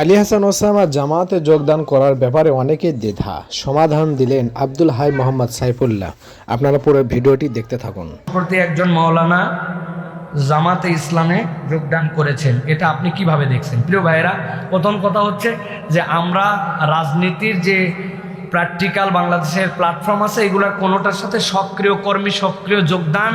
Ali Hasan Osama জামাতে যোগদান করার ব্যাপারে অনেকে দ্বিধা। সমাধান দিলেন আব্দুল হাই মোহাম্মদ সাইফুল্লাহ। আপনারা পুরো ভিডিওটি দেখতে থাকুন। প্রতি একজন মাওলানা জামাতে ইসলামে যোগদান করেছেন। এটা আপনি কীভাবে দেখছেন? প্রিয় ভাইয়েরা, প্রথম কথা হচ্ছে যে আমরা রাজনীতির যে প্র্যাকটিক্যাল বাংলাদেশের প্ল্যাটফর্ম আছে এগুলোর কোনোটার সাথে সক্রিয় কর্মী, সক্রিয় যোগদান,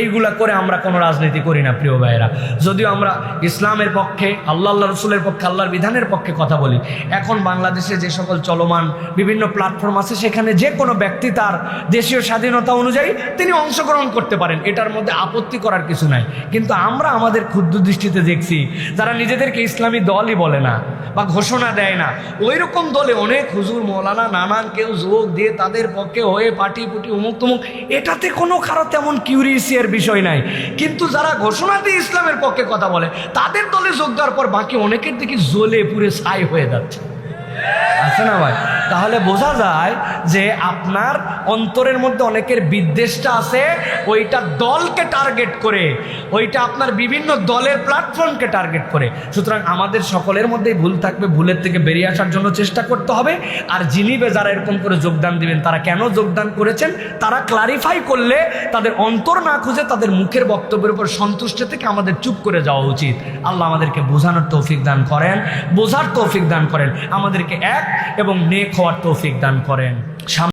এইগুলা করে আমরা কোনো রাজনীতি করি না, প্রিয় ভাইয়েরা। যদিও আমরা ইসলামের পক্ষে, আল্লাহ আল্লাহ রসুলের পক্ষে, আল্লাহর বিধানের পক্ষে কথা বলি, এখন বাংলাদেশে যে সকল চলমান বিভিন্ন প্ল্যাটফর্ম আছে, সেখানে যে কোনো ব্যক্তি তার দেশীয় স্বাধীনতা অনুযায়ী তিনি অংশগ্রহণ করতে পারেন, এটার মধ্যে আপত্তি করার কিছু নাই। কিন্তু আমরা আমাদের ক্ষুদ্র দৃষ্টিতে দেখছি, যারা নিজেদেরকে ইসলামী দলই বলে না বা ঘোষণা দেয় না ওই রকম দলে অনেক হুজুর, মৌলানা নানান কেউ যোগ দিয়ে তাদের পক্ষে হয়ে পাটি পুটি উমুক তুমুক, এটাতে কোনো কারও তেমন কিউরিসিয়ার বিষয় নাই। কিন্তু যারা ঘোষণা দিয়ে ইসলামের পক্ষে কথা বলে, তাদের দলে যোগ দেওয়ার পর বাকি অনেকের দিকে জ্বলে পুরে ছাই হয়ে যাচ্ছে। আছে না ভাই? তাহলে বোঝা যায় যে আপনার অন্তরের মধ্যে অনেকের বিদ্বেষটা আছে, ওইটা দলকে টার্গেট করে, ওইটা আপনার বিভিন্ন দলের প্ল্যাটফর্মকে টার্গেট করে। সুতরাং আমাদের সকলের মধ্যেই ভুল থাকবে, ভুলের থেকে বেরিয়ে আসার জন্য চেষ্টা করতে হবে। আর জিনিবে যারা এরকম করে যোগদান দিবেন, তারা কেন যোগদান করেছেন? তারা ক্লারিফাই করলে তাদের অন্তর না খুঁজে তাদের মুখের বক্তব্যের উপর সন্তুষ্ট থেকে আমাদের চুপ করে যাওয়া উচিত। আল্লাহ আমাদেরকে বোঝানোর তৌফিক দান করেন, বোঝার তৌফিক দান করেন। আমাদেরকে এক এবং নেক হওয়ার তৌফিক দান করেন।